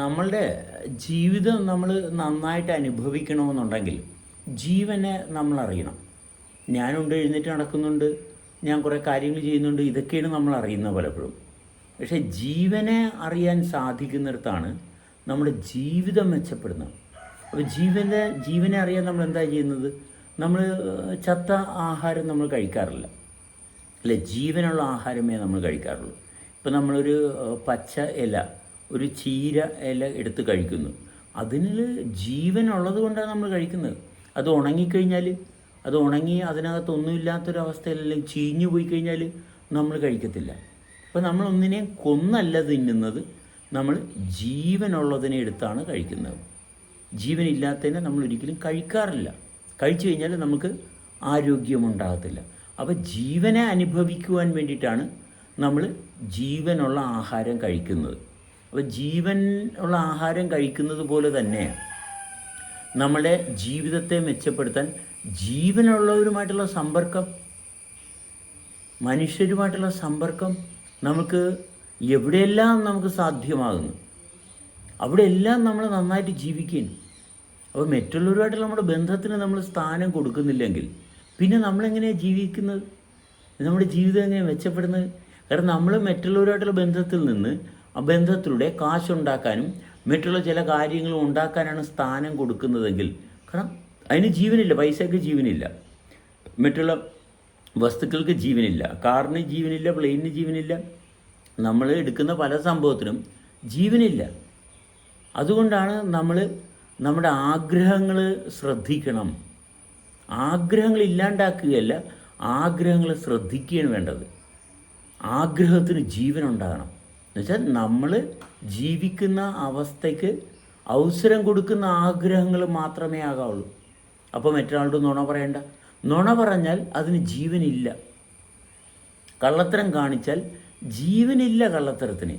നമ്മളുടെ ജീവിതം നമ്മൾ നന്നായിട്ട് അനുഭവിക്കണമെന്നുണ്ടെങ്കിൽ ജീവനെ നമ്മൾ അറിയണം. ഞാനുണ്ട് എഴുന്നേറ്റ് നടക്കുന്നുണ്ട് ഞാൻ കുറേ കാര്യങ്ങൾ ചെയ്യുന്നുണ്ട് ഇതൊക്കെയാണ് നമ്മൾ അറിയുന്നത് പലപ്പോഴും. പക്ഷേ ജീവനെ അറിയാൻ സാധിക്കുന്നിടത്താണ് നമ്മുടെ ജീവിതം മെച്ചപ്പെടുന്നത്. അപ്പോൾ ജീവനെ ജീവനെ അറിയാൻ നമ്മൾ എന്താ ചെയ്യുന്നത്? നമ്മൾ ചത്ത ആഹാരം നമ്മൾ കഴിക്കാറില്ല. അല്ലെ ജീവനുള്ള ആഹാരമേ നമ്മൾ കഴിക്കാറുള്ളൂ. ഇപ്പം നമ്മളൊരു പച്ച ഇല ഒരു ചീര ഇല എടുത്ത് കഴിക്കുന്നു. അതിന് ജീവനുള്ളത് കൊണ്ടാണ് നമ്മൾ കഴിക്കുന്നത്. അത് ഉണങ്ങിക്കഴിഞ്ഞാൽ അത് ഉണങ്ങി അതിനകത്ത് ഒന്നുമില്ലാത്തൊരവസ്ഥയിൽ അല്ലെങ്കിൽ ചീഞ്ഞു പോയി കഴിഞ്ഞാൽ നമ്മൾ കഴിക്കത്തില്ല. അപ്പോൾ നമ്മൾ ഒന്നിനെയും കൊന്നല്ല തിന്നുന്നത് നമ്മൾ ജീവനുള്ളതിനെ എടുത്താണ് കഴിക്കുന്നത്. ജീവനില്ലാത്തതിനെ നമ്മൾ ഒരിക്കലും കഴിക്കാറില്ല. കഴിച്ചു കഴിഞ്ഞാൽ നമുക്ക് ആരോഗ്യമുണ്ടാകത്തില്ല. അപ്പോൾ ജീവനെ അനുഭവിക്കുവാൻ വേണ്ടിയിട്ടാണ് നമ്മൾ ജീവനുള്ള ആഹാരം കഴിക്കുന്നത്. അപ്പോൾ ജീവൻ ഉള്ള ആഹാരം കഴിക്കുന്നത് പോലെ തന്നെ നമ്മുടെ ജീവിതത്തെ മെച്ചപ്പെടുത്താൻ ജീവനുള്ളവരുമായിട്ടുള്ള സമ്പർക്കം മനുഷ്യരുമായിട്ടുള്ള സമ്പർക്കം നമുക്ക് എവിടെയെല്ലാം നമുക്ക് സാധ്യമാകുന്നു അവിടെയെല്ലാം നമ്മൾ നന്നായിട്ട് ജീവിക്കുന്നു. അപ്പോൾ മറ്റുള്ളവരുമായിട്ടുള്ള നമ്മുടെ ബന്ധത്തിന് നമ്മൾ സ്ഥാനം കൊടുക്കുന്നില്ലെങ്കിൽ പിന്നെ നമ്മളെങ്ങനെയാണ് ജീവിക്കുന്നത്? നമ്മുടെ ജീവിതം എങ്ങനെയാണ് മെച്ചപ്പെടുന്നത്? കാരണം നമ്മൾ മറ്റുള്ളവരുമായിട്ടുള്ള ബന്ധത്തിൽ നിന്ന് ബന്ധത്തിലൂടെ കാശുണ്ടാക്കാനും മറ്റുള്ള ചില കാര്യങ്ങളും ഉണ്ടാക്കാനാണ് സ്ഥാനം കൊടുക്കുന്നതെങ്കിൽ കാരണം അതിന് ജീവനില്ല പൈസയ്ക്ക് ജീവനില്ല. മറ്റുള്ള വസ്തുക്കൾക്ക് ജീവനില്ല കാറിന് ജീവനില്ല പ്ലെയിനിന് ജീവനില്ല. നമ്മൾ എടുക്കുന്ന പല സംഭവത്തിനും ജീവനില്ല. അതുകൊണ്ടാണ് നമ്മൾ നമ്മുടെ ആഗ്രഹങ്ങൾ ശ്രദ്ധിക്കണം. ആഗ്രഹങ്ങൾ ഇല്ലാണ്ടാക്കുകയല്ല ആഗ്രഹങ്ങൾ ശ്രദ്ധിക്കുകയാണ് വേണ്ടത്. ആഗ്രഹത്തിന് ജീവനുണ്ടാകണം എന്നുവെച്ചാൽ നമ്മൾ ജീവിക്കുന്ന അവസ്ഥയ്ക്ക് അവസരം കൊടുക്കുന്ന ആഗ്രഹങ്ങൾ മാത്രമേ ആകാവുള്ളൂ. അപ്പോൾ മറ്റൊരാളോട് നുണ പറയണ്ട. നുണ പറഞ്ഞാൽ അതിന് ജീവനില്ല. കള്ളത്തരം കാണിച്ചാൽ ജീവനില്ല കള്ളത്തരത്തിന്.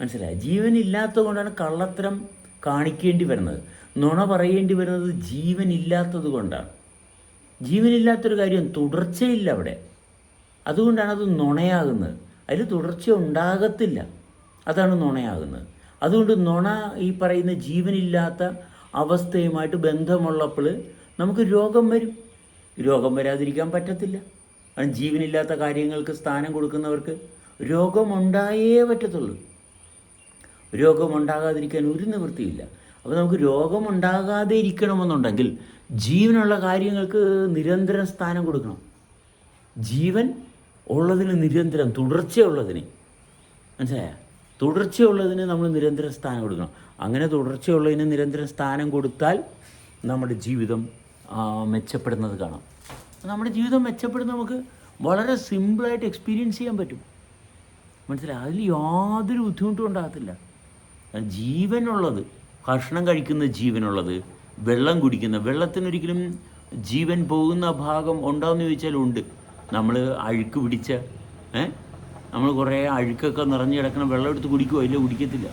മനസ്സിലായി? ജീവനില്ലാത്തത് കൊണ്ടാണ് കള്ളത്തരം കാണിക്കേണ്ടി വരുന്നത്. നുണ പറയേണ്ടി വരുന്നത് ജീവനില്ലാത്തത് കൊണ്ടാണ്. ജീവനില്ലാത്തൊരു കാര്യം തുടർച്ചയില്ല അവിടെ. അതുകൊണ്ടാണ് അത് നുണയാകുന്നത്. അതിൽ തുടർച്ച ഉണ്ടാകത്തില്ല. അതാണ് നുണയാകുന്നത്. അതുകൊണ്ട് നുണ ഈ പറയുന്ന ജീവനില്ലാത്ത അവസ്ഥയുമായിട്ട് ബന്ധമുള്ളപ്പോൾ നമുക്ക് രോഗം വരും. രോഗം വരാതിരിക്കാൻ പറ്റത്തില്ല. കാരണം ജീവനില്ലാത്ത കാര്യങ്ങൾക്ക് സ്ഥാനം കൊടുക്കുന്നവർക്ക് രോഗമുണ്ടായേ പറ്റത്തുള്ളൂ. രോഗമുണ്ടാകാതിരിക്കാൻ ഒരു നിവൃത്തിയില്ല. അപ്പോൾ നമുക്ക് രോഗമുണ്ടാകാതെ ഇരിക്കണമെന്നുണ്ടെങ്കിൽ ജീവനുള്ള കാര്യങ്ങൾക്ക് നിരന്തരം സ്ഥാനം കൊടുക്കണം. ജീവൻ ഉള്ളതിന് നിരന്തരം തുടർച്ചയുള്ളതിന്. മനസ്സിലായ? തുടർച്ചയുള്ളതിന് നമ്മൾ നിരന്തരം സ്ഥാനം കൊടുക്കണം. അങ്ങനെ തുടർച്ചയുള്ളതിന് നിരന്തരം സ്ഥാനം കൊടുത്താൽ നമ്മുടെ ജീവിതം മെച്ചപ്പെടുന്നത് കാണാം. നമ്മുടെ ജീവിതം മെച്ചപ്പെടുന്ന നമുക്ക് വളരെ സിമ്പിളായിട്ട് എക്സ്പീരിയൻസ് ചെയ്യാൻ പറ്റും. മനസ്സിലായി? അതിൽ യാതൊരു ബുദ്ധിമുട്ടും ഉണ്ടാകത്തില്ല. ജീവനുള്ളത് ഭക്ഷണം കഴിക്കുന്ന ജീവനുള്ളത് വെള്ളം കുടിക്കുന്ന വെള്ളത്തിനൊരിക്കലും ജീവൻ പോകുന്ന ഭാഗം ഉണ്ടോയെന്ന് ചോദിച്ചാൽ ഉണ്ട്. നമ്മൾ അഴുക്ക് പിടിച്ച ഏ? നമ്മൾ കുറേ അഴുക്കൊക്കെ നിറഞ്ഞു കിടക്കണം വെള്ളം എടുത്ത് കുടിക്കുമോ ഇല്ല കുടിക്കത്തില്ല.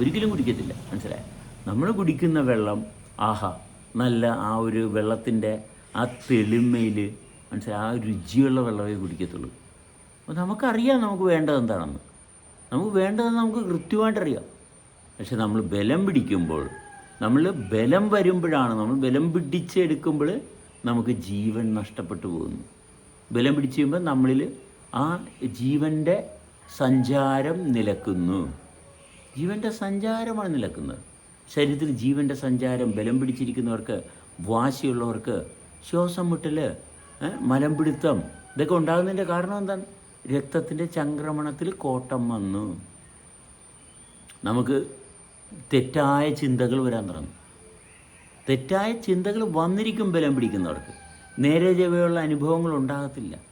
ഒരിക്കലും കുടിക്കത്തില്ല. മനസ്സിലായി? നമ്മൾ കുടിക്കുന്ന വെള്ളം ആഹാ നല്ല ആ ഒരു വെള്ളത്തിന്റെ ആ തെളിമയിൽ മനസ്സിലായി? ആ രുചിയുള്ള വെള്ളമേ കുടിക്കത്തുള്ളൂ. അപ്പോൾ നമുക്കറിയാം നമുക്ക് വേണ്ടത് എന്താണെന്ന്. നമുക്ക് വേണ്ടതെന്ന് നമുക്ക് കൃത്യമായിട്ടറിയാം പക്ഷെ നമ്മൾ ബലം പിടിക്കുമ്പോൾ നമ്മൾ ബലം വരുമ്പോഴാണ് നമ്മൾ ബലം പിടിച്ചെടുക്കുമ്പോൾ നമുക്ക് ജീവൻ നഷ്ടപ്പെട്ടു പോകുന്നു. ബലം പിടിച്ച് കഴിയുമ്പോൾ നമ്മളിൽ ആ ജീവന്റെ സഞ്ചാരം നിലക്കുന്നു. ജീവന്റെ സഞ്ചാരമാണ് നിലക്കുന്നത്. ശരീരത്തിൽ ജീവന്റെ സഞ്ചാരം ബലം പിടിച്ചിരിക്കുന്നവർക്ക് വാശിയുള്ളവർക്ക് ശ്വാസം മുട്ടൽ മലം പിടുത്തം ഇതൊക്കെ ഉണ്ടാകുന്നതിന്റെ കാരണം എന്താണ്? രക്തത്തിന്റെ ചംക്രമണത്തിൽ കോട്ടം വന്നു. നമുക്ക് തെറ്റായ ചിന്തകൾ വരാൻ തുടങ്ങും. തെറ്റായ ചിന്തകൾ വന്നിരിക്കും ബലം പിടിക്കുന്നവർക്ക്. നേരെ ജവയുള്ള അനുഭവങ്ങൾ ഉണ്ടാകത്തില്ല.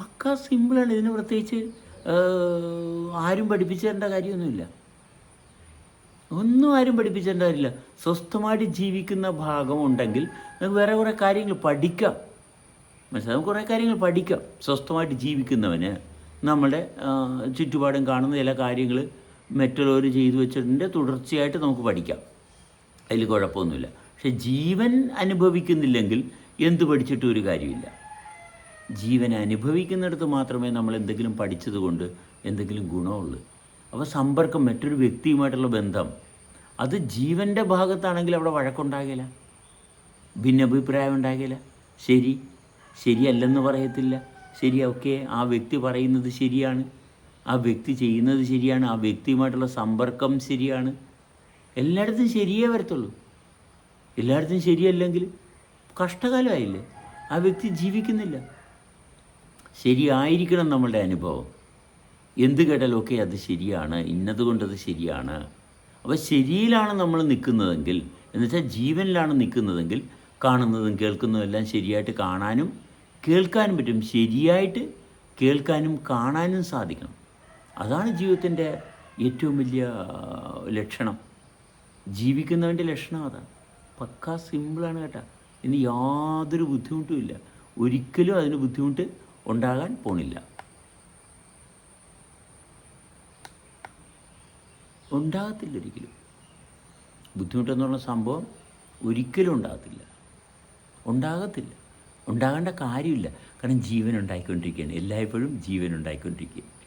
പക്ക സിമ്പിളാണ്. ഇതിന് പ്രത്യേകിച്ച് ആരും പഠിപ്പിച്ചു തരേണ്ട കാര്യമൊന്നുമില്ല. ഒന്നും ആരും പഠിപ്പിച്ചു തരേണ്ട കാര്യമില്ല. സ്വസ്ഥമായിട്ട് ജീവിക്കുന്ന ഭാഗം ഉണ്ടെങ്കിൽ നമുക്ക് വേറെ കുറേ കാര്യങ്ങൾ പഠിക്കാം. മനസ്സിലായി? നമുക്ക് കുറേ കാര്യങ്ങൾ പഠിക്കാം. സ്വസ്ഥമായിട്ട് ജീവിക്കുന്നവന് നമ്മുടെ ചുറ്റുപാടും കാണുന്ന ചില കാര്യങ്ങൾ മറ്റുള്ളവർ ചെയ്തു വെച്ചതിന്റെ തുടർച്ചയായിട്ട് നമുക്ക് പഠിക്കാം. അതിൽ കുഴപ്പമൊന്നുമില്ല. പക്ഷെ ജീവൻ അനുഭവിക്കുന്നില്ലെങ്കിൽ എന്ത് പഠിച്ചിട്ടും ഒരു കാര്യമില്ല. ജീവൻ അനുഭവിക്കുന്നിടത്ത് മാത്രമേ നമ്മൾ എന്തെങ്കിലും പഠിച്ചതുകൊണ്ട് എന്തെങ്കിലും ഗുണമുള്ളൂ. അപ്പോൾ സമ്പർക്കം മറ്റൊരു വ്യക്തിയുമായിട്ടുള്ള ബന്ധം അത് ജീവന്റെ ഭാഗത്താണെങ്കിൽ അവിടെ വഴക്കുണ്ടാകില്ല ഭിന്നഭിപ്രായം ഉണ്ടാകില്ല. ശരി ശരിയല്ലെന്ന് പറയത്തില്ല. ശരി ഓക്കെ ആ വ്യക്തി പറയുന്നത് ശരിയാണ്. ആ വ്യക്തി ചെയ്യുന്നത് ശരിയാണ്. ആ വ്യക്തിയുമായിട്ടുള്ള സമ്പർക്കം ശരിയാണ്. എല്ലായിടത്തും ശരിയേ വരത്തുള്ളൂ. എല്ലായിടത്തും ശരിയല്ലെങ്കിൽ കഷ്ടകാലമായില്ലേ? ആ വ്യക്തി ജീവിക്കുന്നില്ല. ശരിയായിരിക്കണം നമ്മളുടെ അനുഭവം. എന്ത് കേട്ടാലൊക്കെ അത് ശരിയാണ് ഇന്നത് കൊണ്ടത് ശരിയാണ്. അപ്പോൾ ശരിയിലാണ് നമ്മൾ നിൽക്കുന്നതെങ്കിൽ എന്നുവെച്ചാൽ ജീവനിലാണ് നിൽക്കുന്നതെങ്കിൽ കാണുന്നതും കേൾക്കുന്നതും എല്ലാം ശരിയായിട്ട് കാണാനും കേൾക്കാനും പറ്റും. ശരിയായിട്ട് കേൾക്കാനും കാണാനും സാധിക്കണം. അതാണ് ജീവിതത്തിന്റെ ഏറ്റവും വലിയ ലക്ഷണം. ജീവിക്കുന്നവന്റെ ലക്ഷണം അതാണ്. പക്കാ സിമ്പിളാണ് കേട്ടോ. ഇനി യാതൊരു ബുദ്ധിമുട്ടുമില്ല ഒരിക്കലും അതിന് ബുദ്ധിമുട്ട് ഉണ്ടാകാൻ പോണില്ല. ഉണ്ടാകത്തില്ല ഒരിക്കലും ബുദ്ധിമുട്ടെന്ന് പറഞ്ഞ സംഭവം ഒരിക്കലും ഉണ്ടാകത്തില്ല. ഉണ്ടാകത്തില്ല. ഉണ്ടാകേണ്ട കാര്യമില്ല. കാരണം ജീവൻ ഉണ്ടായിക്കൊണ്ടിരിക്കുകയാണ് എല്ലായ്പ്പോഴും ജീവൻ ഉണ്ടായിക്കൊണ്ടിരിക്കുക